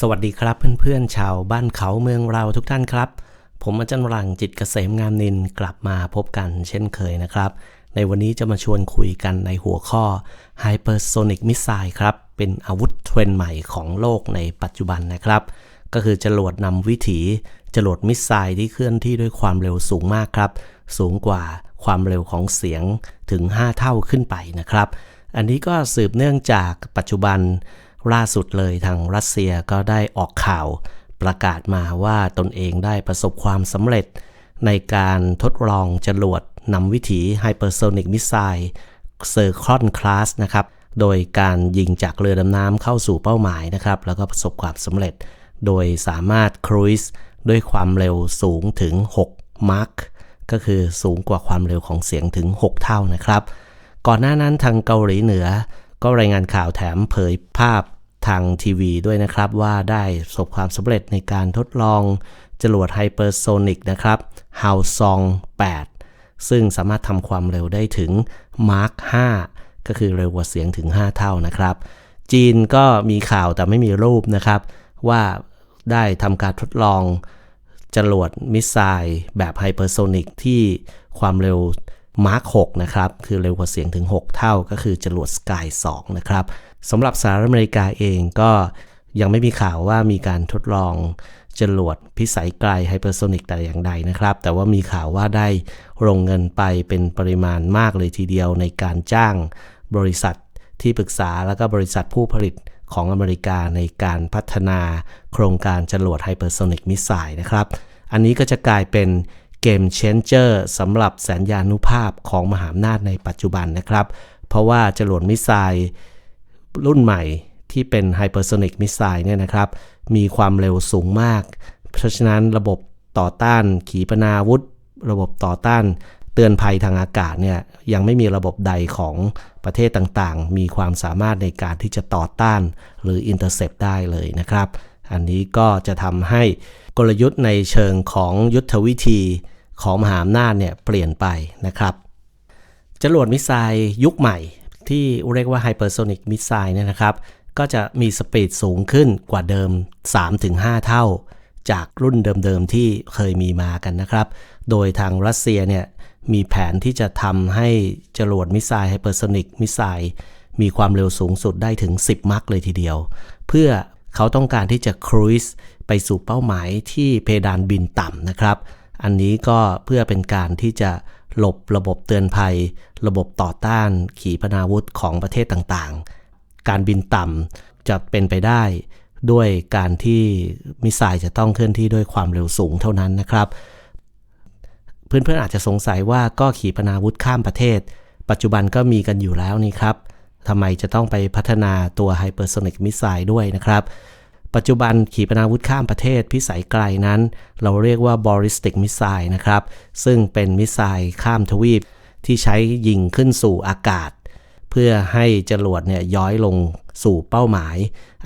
สวัสดีครับเพื่อนๆชาวบ้านเขาเมืองเราทุกท่านครับ ผมอาจารย์วรังจิตเกษมงามนินกลับมาพบกันเช่นเคยนะครับ ในวันนี้จะมาชวนคุยกันในหัวข้อ Hypersonic Missile ครับ เป็นอาวุธเทรนใหม่ของโลกในปัจจุบันนะครับ ก็คือจรวดนำวิถีจรวดมิสไซล์ที่เคลื่อนที่ด้วยความเร็วสูงมากครับ สูงกว่าความเร็วของเสียงถึง 5 เท่าขึ้นไปนะครับ อันนี้ก็สืบเนื่องจากปัจจุบัน ล่าสุดเลยทางรัสเซียก็ได้ออกข่าวประกาศมาว่าตนเองได้ประสบความสำเร็จ ในการทดลองจรวดนำวิถี Hypersonic Missile Circon Class นะครับ โดยการยิงจากเรือดำน้ำเข้าสู่เป้าหมายนะครับ แล้วก็ประสบความสำเร็จ โดยสามารถครูซด้วยความเร็วสูงถึง 6 มาร์คก็คือสูงกว่าความเร็วของเสียงถึง 6 เท่านะครับ ก่อนหน้านั้นทางเกาหลีเหนือ ก็รายงานข่าวแถมเผยภาพ ทางทีวีด้วยนะครับว่าได้ประสบความสำเร็จในการทดลองจรวดไฮเปอร์โซนิกนะครับฮาวซอง8ซึ่งสามารถทำความเร็วได้ถึงมาร์ค5ก็คือเร็วกว่าเสียงถึง 5 เท่านะครับ จีนก็มีข่าวแต่ไม่มีรูปนะครับ ว่าได้ทำการทดลองจรวดมิสไซล์แบบไฮเปอร์โซนิกที่ความเร็วมาร์ค6นะครับ คือเร็วกว่าเสียงถึง 6 เท่าก็คือจรวดสกาย2นะครับ สำหรับสหรัฐอเมริกาเองก็ยังไม่มีข่าวว่ามีการทดลองจรวดพิสัยไกลไฮเปอร์โซนิกแต่อย่างใดนะครับ แต่ว่ามีข่าวว่าได้ลงเงินไปเป็นปริมาณมากเลยทีเดียวในการจ้างบริษัทที่ปรึกษาแล้วก็บริษัทผู้ผลิตของอเมริกาในการพัฒนาโครงการจรวดไฮเปอร์โซนิกมิสไซล์นะครับ อันนี้ก็จะกลายเป็นเกมเชนเจอร์สำหรับแสนยานุภาพของมหาอำนาจในปัจจุบันนะครับ เพราะว่าจรวดมิสไซล์ รุ่นใหม่ที่เป็นไฮเปอร์โซนิกมิสไซล์เนี่ยนะครับ มีความเร็วสูงมาก เพราะฉะนั้นระบบต่อต้านขีปนาวุธ ระบบต่อต้านเตือนภัยทางอากาศเนี่ยยังไม่มีระบบใดของประเทศต่างๆ มีความสามารถในการที่จะต่อต้านหรืออินเตอร์เซปได้เลยนะครับ อันนี้ก็จะทำให้กลยุทธ์ในเชิงของยุทธวิธีของมหาอำนาจเนี่ยเปลี่ยนไปนะครับจรวดมิสไซล์ยุคใหม่ ที่เรียกว่า Hypersonic Missile เนี่ยนะครับ ก็จะมีสปีดสูงขึ้นกว่าเดิม 3-5 เท่า จากรุ่นเดิมๆที่เคยมีมากันนะครับ โดยทางรัสเซียเนี่ยมีแผนที่จะทำให้จรวดมิสไซล์ไฮเปอร์โซนิกมิสไซล์มีความเร็วสูงสุดได้ถึง 10 มัคเลยทีเดียว เพื่อเขาต้องการที่จะครูซไปสู่เป้าหมายที่เพดานบินต่ำนะครับ อันนี้ก็เพื่อเป็นการที่จะ หลบระบบเตือนภัย ระบบต่อต้านขีปนาวุธของประเทศต่างๆ การบินต่ำจะเป็นไปได้ด้วยการที่มิสไซล์จะต้องเคลื่อนที่ด้วยความเร็วสูงเท่านั้นนะครับ เพื่อนๆอาจจะสงสัยว่าก็ขีปนาวุธข้ามประเทศ ปัจจุบันก็มีกันอยู่แล้วนี่ครับทำไมจะต้องไปพัฒนาตัวไฮเปอร์โซนิกมิสไซล์ด้วยนะครับ ปัจจุบันขีปนาวุธข้ามประเทศพิสัยไกลนั้น เราเรียกว่าบอริสติกมิสไซล์นะครับ ซึ่งเป็นมิสไซล์ข้ามทวีป ที่ใช้ยิงขึ้นสู่อากาศ เพื่อให้จรวดเนี่ยย้อยลงสู่เป้าหมาย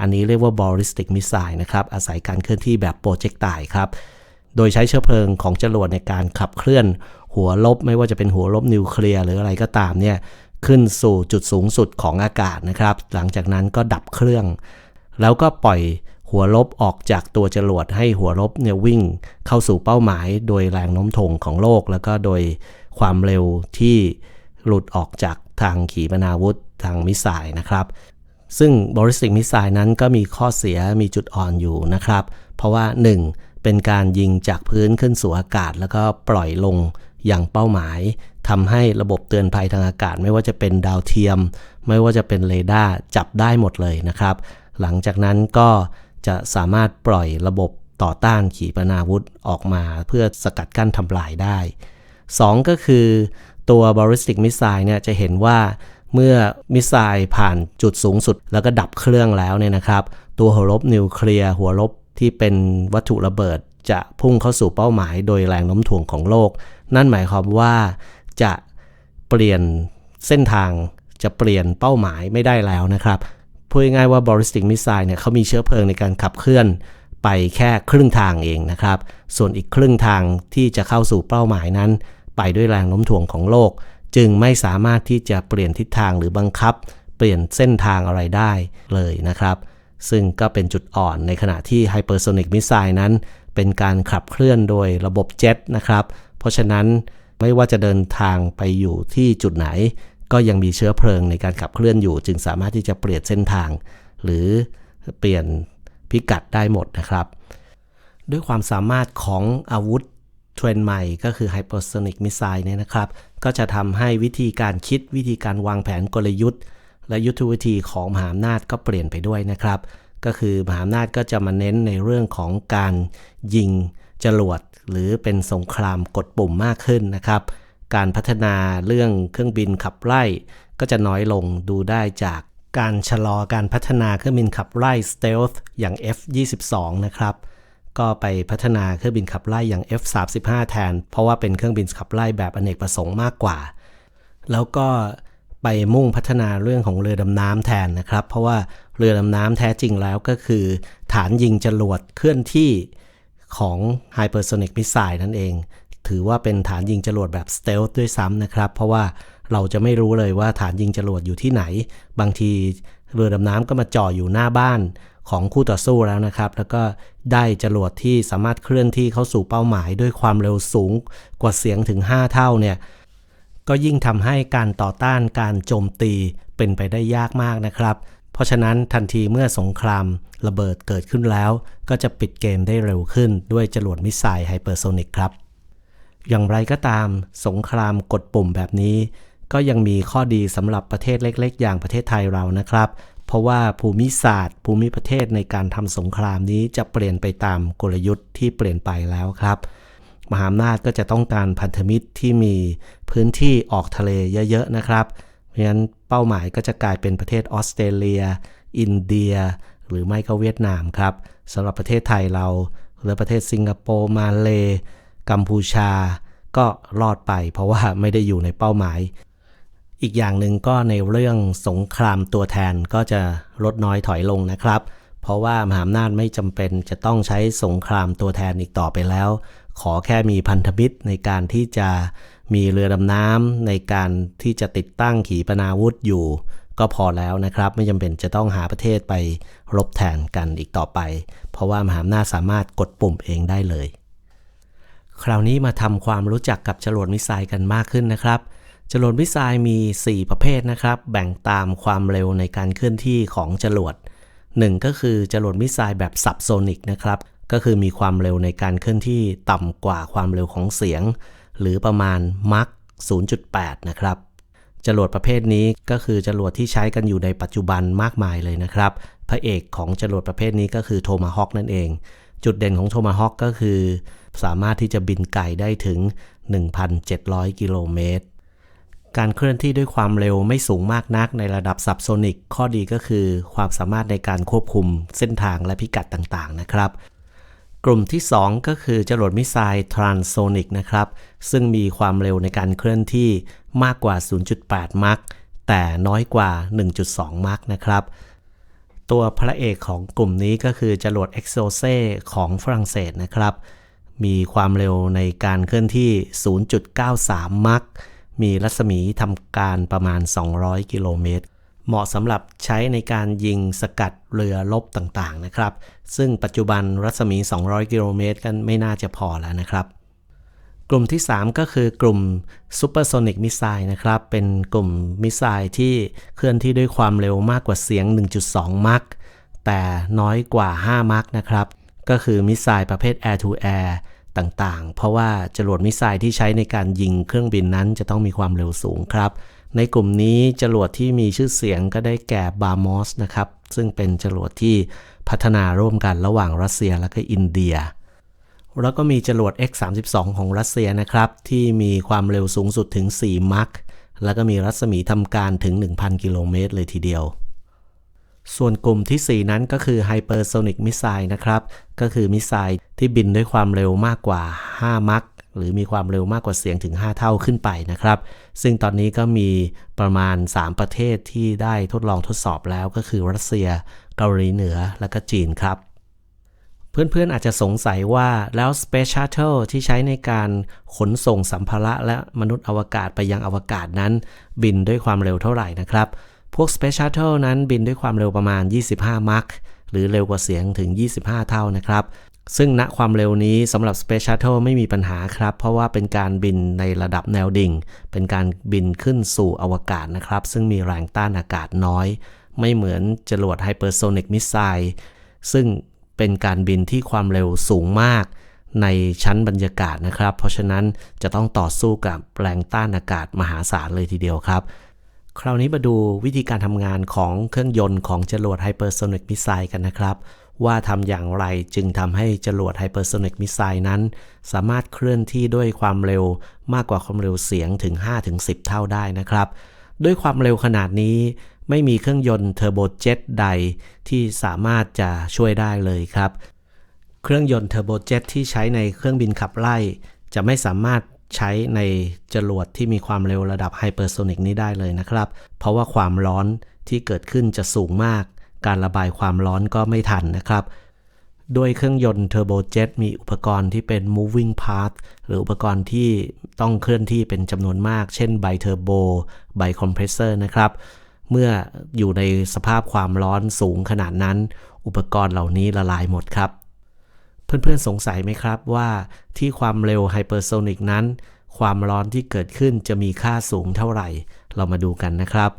อันนี้เรียกว่าบอริสติกมิสไซล์นะครับ อาศัยการเคลื่อนที่แบบโปรเจกต์ตายครับ โดยใช้เชื้อเพลิงของจรวดในการขับเคลื่อน หัวลบไม่ว่าจะเป็นหัวลบนิวเคลียร์หรืออะไรก็ตามเนี่ยขึ้นสู่จุดสูงสุดของอากาศนะครับ หลังจากนั้นก็ดับเครื่อง แล้วก็ปล่อย หัวลบออกจากตัวจรวดให้หัวลบเนี่ยวิ่งเข้าสู่เป้าหมาย โดยแรงโน้มถ่วงของโลก แล้วก็โดยความเร็วที่หลุดออกจากทางขีปนาวุธทางมิสไซล์นะครับ ซึ่งบริสติกมิสไซล์นั้นก็มีข้อเสียมีจุดอ่อนอยู่นะครับ เพราะว่า 1. เป็นการยิงจากพื้นขึ้นสู่อากาศ แล้วก็ปล่อยลงอย่างเป้าหมายทำให้ระบบเตือนภัยทางอากาศ ไม่ว่าจะเป็นดาวเทียม ไม่ว่าจะเป็นเรดาร์จับได้หมดเลยนะครับ หลังจากนั้นก็ จะสามารถปล่อยระบบต่อต้านขีปนาวุธออกมาเพื่อสกัดกั้นทำลายได้ 2 ก็คือตัว ballistic missile เนี่ยจะเห็นว่าเมื่อมิสไซล์ผ่านจุดสูงสุด แล้วก็ดับเครื่องแล้วเนี่ยนะครับ ตัวหัวลบนิวเคลียร์หัวลบที่เป็นวัตถุระเบิดจะพุ่งเข้าสู่เป้าหมายโดยแรงโน้มถ่วงของโลก นั่นหมายความว่าจะเปลี่ยนเส้นทางจะเปลี่ยนเป้าหมายไม่ได้แล้วนะครับ พูดง่ายๆว่า ballistic missile เนี่ยเขามีเชื้อเพลิงในการขับเคลื่อนไปแค่ครึ่งทางเองนะครับ ส่วนอีกครึ่งทางที่จะเข้าสู่เป้าหมายนั้น ไปด้วยแรงโน้มถ่วงของโลก จึงไม่สามารถที่จะเปลี่ยนทิศทางหรือบังคับ เปลี่ยนเส้นทางอะไรได้เลยนะครับ ซึ่งก็เป็นจุดอ่อนในขณะที่ Hypersonic Missile นั้น เป็นการขับเคลื่อนโดยระบบเจ็ตนะครับ เพราะฉะนั้นไม่ว่าจะเดินทางไปอยู่ที่จุดไหน ก็ยังมีเชื้อเพลิงในการขับเคลื่อนอยู่ จึงสามารถที่จะเปลี่ยนเส้นทาง หรือเปลี่ยนพิกัดได้หมดนะครับ ด้วยความสามารถของอาวุธเทรนใหม่ก็คือ Hypersonic Missile เนี่ยนะครับ ก็จะทำให้วิธีการคิดวิธีการวางแผนกลยุทธ์ และยุทธวิธีของมหาอำนาจก็เปลี่ยนไปด้วยนะครับ ก็คือมหาอำนาจก็จะมาเน้นในเรื่องของการยิงจรวดหรือเป็นสงครามกดปุ่มมากขึ้นนะครับ การพัฒนาเรื่องเครื่องบินขับไล่ ก็จะน้อยลงดูได้จากการชะลอการพัฒนาเครื่องบินขับไล่ Stealth อย่าง F22 นะครับ ก็ไปพัฒนาเครื่องบินขับไล่อย่าง F35 แทน เพราะว่าเป็นเครื่องบินขับไล่แบบอเนกประสงค์มากกว่า แล้วก็ไปมุ่งพัฒนาเรื่องของเรือดำน้ำแทนนะครับ เพราะว่าเรือดำน้ำแท้จริงแล้วก็คือ ฐานยิงจรวดเคลื่อนที่ของ Hypersonic Missile นั่นเอง ถือว่าเป็นฐานยิงจรวดแบบ Stealth ด้วยซ้ำนะครับ เพราะว่าเราจะไม่รู้เลยว่าฐานยิงจรวดอยู่ที่ไหน บางทีเรือดำน้ำก็มาจ่ออยู่หน้าบ้านของคู่ต่อสู้แล้วนะครับ แล้วก็ได้จรวดที่สามารถเคลื่อนที่เข้าสู่เป้าหมายด้วยความเร็วสูงกว่าเสียงถึง 5 เท่าเนี่ยก็ยิ่งทำให้การต่อต้านการโจมตีเป็นไปได้ยากมากนะครับ เพราะฉะนั้นทันทีเมื่อสงครามระเบิดเกิดขึ้นแล้ว ก็จะปิดเกมได้เร็วขึ้นด้วยจรวดมิสไซล์ไฮเปอร์โซนิกครับ อย่างไรก็ตาม สงครามกดปุ่มแบบนี้ ก็ยังมีข้อดีสำหรับประเทศเล็ก ๆ อย่างประเทศไทยเรานะครับ เพราะว่าภูมิศาสตร์ ภูมิประเทศในการทำสงครามนี้จะเปลี่ยนไปตามกลยุทธ์ที่เปลี่ยนไปแล้วครับ มหาอำนาจก็จะต้องการพันธมิตรที่มีพื้นที่ออกทะเลเยอะ ๆ นะครับ เพราะฉะนั้นเป้าหมายก็จะกลายเป็นประเทศออสเตรเลีย อินเดีย หรือไม่ก็เวียดนามครับสำหรับประเทศไทยเราหรือประเทศสิงคโปร์มาเล กัมพูชาก็รอดไป เพราะว่าไม่ได้อยู่ในเป้าหมาย อีกอย่างหนึ่งก็ในเรื่องสงครามตัวแทนก็จะลดน้อยถอยลงนะครับ เพราะว่ามหาอำนาจไม่จำเป็นจะต้องใช้สงครามตัวแทนอีกต่อไปแล้ว ขอแค่มีพันธมิตรในการที่จะมีเรือดำน้ำในการที่จะติดตั้งขีปนาวุธอยู่ ก็พอแล้วนะครับ ไม่จำเป็นจะต้องหาประเทศไปรบแทนกันอีกต่อไป เพราะว่ามหาอำนาจสามารถกดปุ่มเองได้เลย คราวนี้มาทำความรู้จักกับจรวดมิสไซล์กันมากขึ้นนะครับจรวดมิสไซล์มี 4 ประเภทนะครับ แบ่งตามความเร็วในการเคลื่อนที่ของจรวด 1 ก็คือจรวดมิสไซล์แบบซับโซนิกนะครับ ก็คือมีความเร็วในการเคลื่อนที่ต่ำกว่าความเร็วของเสียง หรือประมาณมัค0.8 นะครับจรวดประเภทนี้ก็คือจรวดที่ใช้กันอยู่ในปัจจุบันมากมายเลยนะครับ พระเอกของจรวดประเภทนี้ก็คือโทมาฮอคนั่นเอง จุดเด่นของโทมาฮอคก็คือ สามารถที่จะบินไกลได้ถึง 1,700 กิโลเมตร การเคลื่อนที่ด้วยความเร็วไม่สูงมากนักในระดับซับโซนิก ข้อดีก็คือความสามารถในการควบคุมเส้นทางและพิกัดต่างๆ นะครับกลุ่มที่ 2 ก็คือจรวดมิสไซล์ทรานโซนิกนะครับ ซึ่งมีความเร็วในการเคลื่อนที่มากกว่า 0.8 มัคแต่น้อยกว่า 1.2 มัคนะครับ ตัวพระเอกของกลุ่มนี้ก็คือจรวดเอ็กโซเซของฝรั่งเศสนะครับ มีความเร็วในการเคลื่อนที่ 0.93 มัคมีรัศมีทำการประมาณ 200 กิโลเมตร เหมาะสำหรับใช้ในการยิงสกัดเรือลบต่างๆนะครับ ซึ่งปัจจุบันรัศมี 200 กิโลเมตรกันไม่น่าจะพอแล้วนะครับ กลุ่มที่ 3 ก็คือกลุ่ม Supersonic Missile นะครับ เป็นกลุ่มมิสไซล์ที่เคลื่อนที่ด้วยความเร็วมากกว่าเสียง 1.2 มัคแต่น้อยกว่า 5 มัคนะครับ ก็คือมิสไซล์ประเภท Air to Air ต่างๆ เพราะว่าจรวดมิสไซล์ที่ใช้ในการยิงเครื่องบินนั้นจะต้องมีความเร็วสูงครับ ในกลุ่มนี้จรวดที่มีชื่อเสียงก็ได้แก่บาร์มอสนะครับ ซึ่งเป็นจรวดที่พัฒนาร่วมกันระหว่างรัสเซียและก็อินเดีย แล้วก็มีจรวด X32 ของรัสเซียนะครับ ที่มีความเร็วสูงสุดถึง 4 มัคแล้วก็มีรัศมีทำการถึง 1,000 กิโลเมตรเลยทีเดียว ส่วนกลุ่มที่ 4 นั้นก็คือ Hypersonic Missile นะครับ ก็คือมิสไซล์ที่บินด้วยความเร็วมากกว่า 5 มัคหรือมีความเร็วมากกว่าเสียงถึง 5 เท่าขึ้นไปนะครับ ซึ่งตอนนี้ก็มีประมาณ 3 ประเทศที่ได้ทดลองทดสอบแล้วก็คือรัสเซีย เกาหลีเหนือ และก็จีนครับ เพื่อนๆอาจจะสงสัยว่าแล้ว Space Shuttle ที่ใช้ในการขนส่งสัมภาระและมนุษย์อวกาศไปยังอวกาศนั้น บินด้วยความเร็วเท่าไหร่นะครับ พวก Space Shuttle นั้นบินด้วยความเร็วประมาณ 25 มัคหรือเร็วกว่าเสียงถึง 25 เท่านะครับ ซึ่งณความเร็วนี้สำหรับ Space Shuttle ไม่มีปัญหาครับ เพราะว่าเป็นการบินในระดับแนวดิ่ง เป็นการบินขึ้นสู่อวกาศนะครับ ซึ่งมีแรงต้านอากาศน้อย ไม่เหมือนจรวด Hypersonic Missile ซึ่ง เป็นการบินที่ความเร็วสูงมากในชั้นบรรยากาศนะครับ เพราะฉะนั้นจะต้องต่อสู้กับแรงต้านอากาศมหาศาลเลยทีเดียวครับ คราวนี้มาดูวิธีการทำงานของเครื่องยนต์ของจรวด Hypersonic Missile กันนะครับ ว่าทำอย่างไรจึงทำให้จรวด Hypersonic Missile นั้น สามารถเคลื่อนที่ด้วยความเร็วมากกว่าความเร็วเสียงถึง 5-10 เท่าได้นะครับ ด้วยความเร็วขนาดนี้ ไม่มีเครื่องยนต์เทอร์โบเจ็ตใดที่สามารถจะช่วยได้เลยครับ เครื่องยนต์เทอร์โบเจ็ตที่ใช้ในเครื่องบินขับไล่ จะไม่สามารถใช้ในจรวดที่มีความเร็วระดับไฮเปอร์โซนิกนี้ได้เลยนะครับ เพราะว่าความร้อนที่เกิดขึ้นจะสูงมาก การระบายความร้อนก็ไม่ทันนะครับด้วยเครื่องยนต์เทอร์โบเจ็ตมีอุปกรณ์ที่เป็น moving part หรืออุปกรณ์ที่ต้องเคลื่อนที่เป็นจำนวนมาก เช่นไบเทอร์โบไบคอมเพรสเซอร์นะครับ เมื่ออยู่ในสภาพความร้อนสูงขนาดนั้น อุปกรณ์เหล่านี้ละลายหมดครับ เพื่อนๆสงสัยไหมครับว่าที่ความเร็วไฮเปอร์โซนิกนั้น ความร้อนที่เกิดขึ้นจะมีค่าสูงเท่าไหร่ เรามาดูกันนะครับ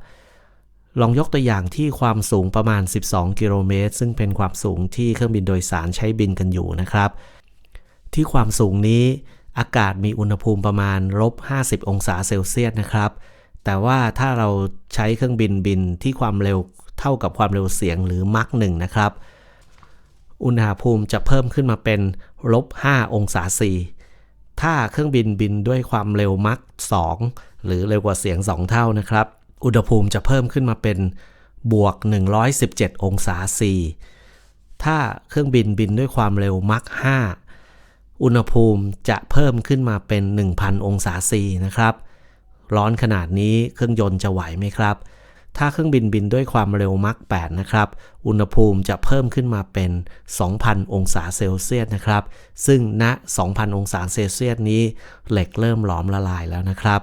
ลองยกตัวอย่างที่ความสูงประมาณ 12 กิโลเมตร ซึ่งเป็นความสูงที่เครื่องบินโดยสารใช้บินกันอยู่นะครับ ที่ความสูงนี้อากาศมีอุณหภูมิประมาณลบ 50 องศาเซลเซียสนะครับ แต่ว่าถ้าเราใช้เครื่องบินบินที่ความเร็วเท่ากับความเร็วเสียงหรือมักหนึ่งนะครับ อุณหภูมิจะเพิ่มขึ้นมาเป็นลบ5องศาซีถ้าเครื่องบินบินด้วยความเร็วมัก2หรือเร็วกว่าเสียง 2 เท่านะครับ อุณหภูมิจะเพิ่มขึ้นมาเป็นบวก 117 องศาซีถ้าเครื่องบินบินด้วยความเร็วมัก5อุณหภูมิจะเพิ่มขึ้นมาเป็น 1,000 องศาซีนะครับ ร้อนขนาดนี้เครื่องยนต์จะไหวไหมครับ ถ้าเครื่องบินบินด้วยความเร็วมัก8นะครับ อุณหภูมิจะเพิ่มขึ้นมาเป็น 2,000 องศาเซลเซียสนะครับ ซึ่งณ 2,000 องศาเซลเซียสนี้ เหล็กเริ่มหลอมละลายแล้วนะครับ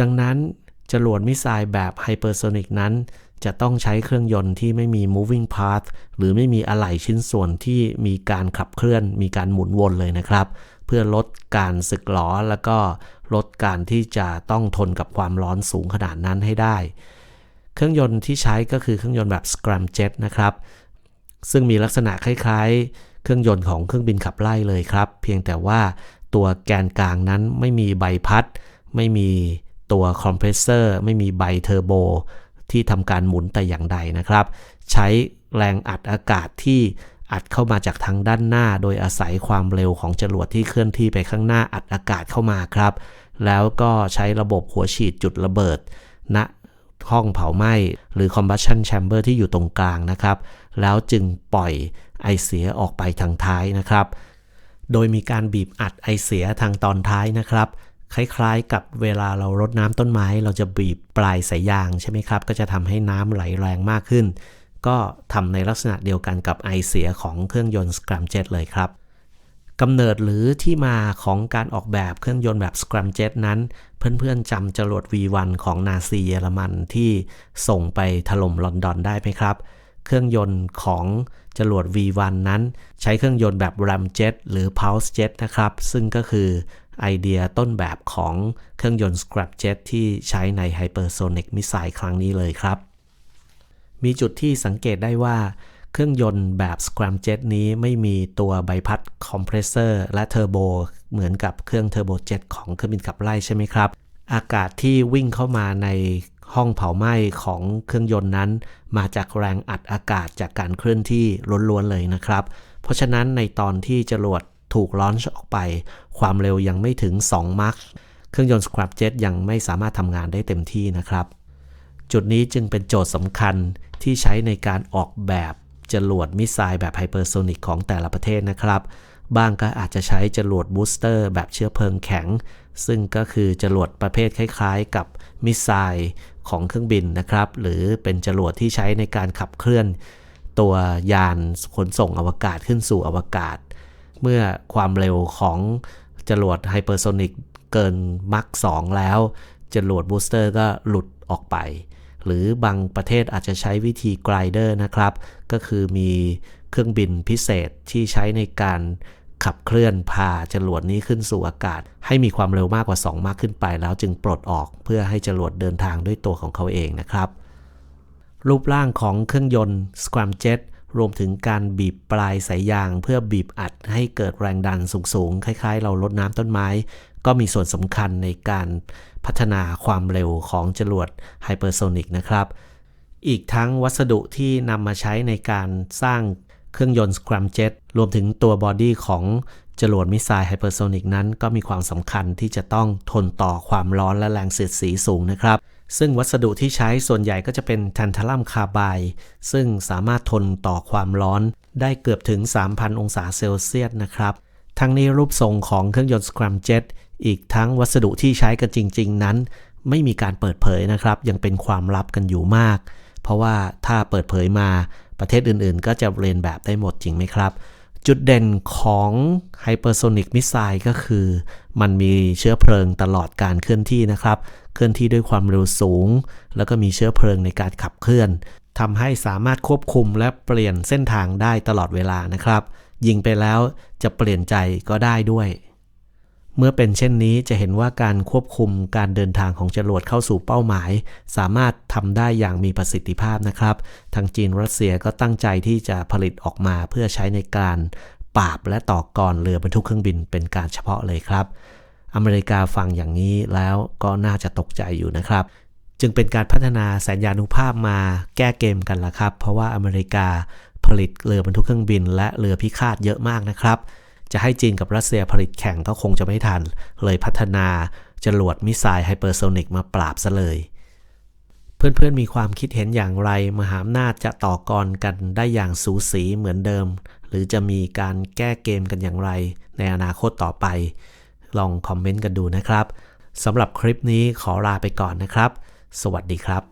ดังนั้นจรวดมิสไซล์แบบไฮเปอร์โซนิกนั้น จะต้องใช้เครื่องยนต์ที่ไม่มี moving part หรือไม่มีอะไหล่ชิ้นส่วนที่มีการขับเคลื่อน มีการหมุนวนเลยนะครับ เพื่อลดการสึกหรอแล้วก็ ลดการที่จะต้องทนกับความร้อนสูงขนาดนั้นให้ได้ เครื่องยนต์ที่ใช้ก็คือเครื่องยนต์แบบ scramjet นะครับ ซึ่งมีลักษณะคล้ายๆ เครื่องยนต์ของเครื่องบินขับไล่เลยครับ เพียงแต่ว่าตัวแกนกลางนั้นไม่มีใบพัด ไม่มีตัวคอมเพรสเซอร์ไม่มีใบเทอร์โบที่ทำการหมุนแต่อย่างใดนะครับ ใช้แรงอัดอากาศที่ อัดเข้ามาจากทางด้านหน้า โดยอาศัยความเร็วของจรวดที่เคลื่อนที่ไปข้างหน้าอัดอากาศเข้ามาครับ แล้วก็ใช้ระบบหัวฉีดจุดระเบิดณนะห้องเผาไหม้หรือ combustion chamber ที่อยู่ตรงกลางนะครับ แล้วจึงปล่อยไอเสียออกไปทางท้ายนะครับ โดยมีการบีบอัดไอเสียทางตอนท้ายนะครับ คล้ายๆ กับเวลาเรารดน้ำต้นไม้ เราจะบีบปลายสายยางใช่ไหมครับ ก็จะทำให้น้ำไหลแรงมากขึ้น ก็ทำในลักษณะเดียวกันกับไอเสียของเครื่องยนต์ scramjet เลยครับกำเนิดหรือที่มาของการออกแบบเครื่องยนต์แบบ scramjet นั้น เพื่อนๆจำจรวด V1 ของนาซีเยอรมันที่ส่งไปถล่มลอนดอนได้ไหมครับ เครื่องยนต์ของจรวด V1 นั้น ใช้เครื่องยนต์แบบ ramjet หรือ pulse jet นะครับ ซึ่งก็คือไอเดียต้นแบบของเครื่องยนต์ scramjet ที่ใช้ใน hypersonic missile ครั้งนี้เลยครับ มีจุดที่สังเกตได้ว่า เครื่องยนต์แบบ scramjet นี้ไม่มีตัวใบพัดคอมเพรสเซอร์และเทอร์โบเหมือนกับเครื่องเทอร์โบเจ็ตของเครื่องบินขับไล่ใช่ไหมครับ อากาศที่วิ่งเข้ามาในห้องเผาไหม้ของเครื่องยนต์นั้น มาจากแรงอัดอากาศจากการเคลื่อนที่ล้วนๆเลยนะครับ เพราะฉะนั้นในตอนที่จรวดถูกลอนช์ออกไป ความเร็วยังไม่ถึง 2 มัคเครื่องยนต์ scramjet ยังไม่สามารถทำงานได้เต็มที่นะครับ จุดนี้จึงเป็นโจทย์สำคัญที่ใช้ในการออกแบบจรวดมิสไซล์แบบไฮเปอร์โซนิกของแต่ละประเทศนะครับบางก็อาจจะใช้จรวดบูสเตอร์แบบเชื้อเพลิงแข็ง ซึ่งก็คือจรวดประเภทคล้ายๆ กับมิสไซล์ของเครื่องบินนะครับ หรือเป็นจรวดที่ใช้ในการขับเคลื่อน ตัวยานขนส่งอวกาศขึ้นสู่อวกาศ เมื่อความเร็วของจรวดไฮเปอร์โซนิกเกินมัก2แล้ว จรวดบูสเตอร์ก็หลุดออกไป หรือบางประเทศอาจจะใช้วิธีไกลเดอร์นะครับ ก็คือมีเครื่องบินพิเศษที่ใช้ในการขับเคลื่อนพาจรวดนี้ขึ้นสู่อากาศ ให้มีความเร็วมากกว่า 2 มากขึ้นไป แล้วจึงปลดออกเพื่อให้จรวดเดินทางด้วยตัวของเขาเองนะครับ รูปร่างของเครื่องยนต์ Scramjet รวมถึงการบีบปลายสายยางเพื่อบีบอัดให้เกิดแรงดันสูงๆ คล้ายๆ เราลดน้ำต้นไม้ ก็มีส่วนสำคัญในการพัฒนาความเร็วของจรวดไฮเปอร์โซนิกนะครับ อีกทั้งวัสดุที่นำมาใช้ในการสร้างเครื่องยนต์ Scramjet รวมถึงตัวบอดี้ของจรวดมิสไซล์ไฮเปอร์โซนิกนั้นก็มีความสำคัญที่จะต้องทนต่อความร้อนและแรงเสียดสีสูงนะครับ ซึ่งวัสดุที่ใช้ส่วนใหญ่ก็จะเป็นแทนทาลัมคาร์บายซึ่งสามารถทนต่อความร้อนได้เกือบถึง 3,000 องศาเซลเซียสนะครับ ทั้งนี้รูปทรงของเครื่องยนต์ Scramjet อีกทั้งวัสดุที่ใช้กันจริง ๆ นั้น ไม่มีการเปิดเผยนะครับ ยังเป็นความลับกันอยู่มาก เพราะว่าถ้าเปิดเผยมาประเทศอื่นๆ ก็จะเรียนแบบได้หมดจริงไหมครับ จุดเด่นของไฮเปอร์โซนิกมิสไซล์ก็คือ มันมีเชื้อเพลิงตลอดการเคลื่อนที่นะครับ เคลื่อนที่ด้วยความเร็วสูง แล้วก็มีเชื้อเพลิงในการขับเคลื่อนทำให้สามารถควบคุมและเปลี่ยนเส้นทางได้ตลอดเวลานะครับ ยิงไปแล้วจะเปลี่ยนใจก็ได้ด้วย เมื่อเป็นเช่นนี้จะเห็นว่าการควบคุมการเดินทางของจรวดเข้าสู่เป้าหมาย สามารถทำได้อย่างมีประสิทธิภาพนะครับ ทางจีนรัสเซียก็ตั้งใจที่จะผลิตออกมาเพื่อใช้ในการปราบและต่อกรเรือบรรทุกเครื่องบินเป็นการเฉพาะเลยครับ อเมริกาฟังอย่างนี้แล้วก็น่าจะตกใจอยู่นะครับ จึงเป็นการพัฒนาสัญญานุภาพมาแก้เกมกันละครับ เพราะว่าอเมริกาผลิตเรือบรรทุกเครื่องบิน และเรือพิฆาตเยอะมากนะครับ จะให้จีนกับรัสเซียผลิตแข่งก็คงจะไม่ทัน เลยพัฒนาจรวดมิสไซล์ไฮเปอร์โซนิกมาปราบซะเลย เพื่อนๆมีความคิดเห็นอย่างไร มหาอำนาจจะต่อกรกันได้อย่างสูสีเหมือนเดิม หรือจะมีการแก้เกมกันอย่างไร ในอนาคตต่อไป ลองคอมเมนต์กันดูนะครับสำหรับคลิปนี้ขอลาไปก่อนนะครับ สวัสดีครับ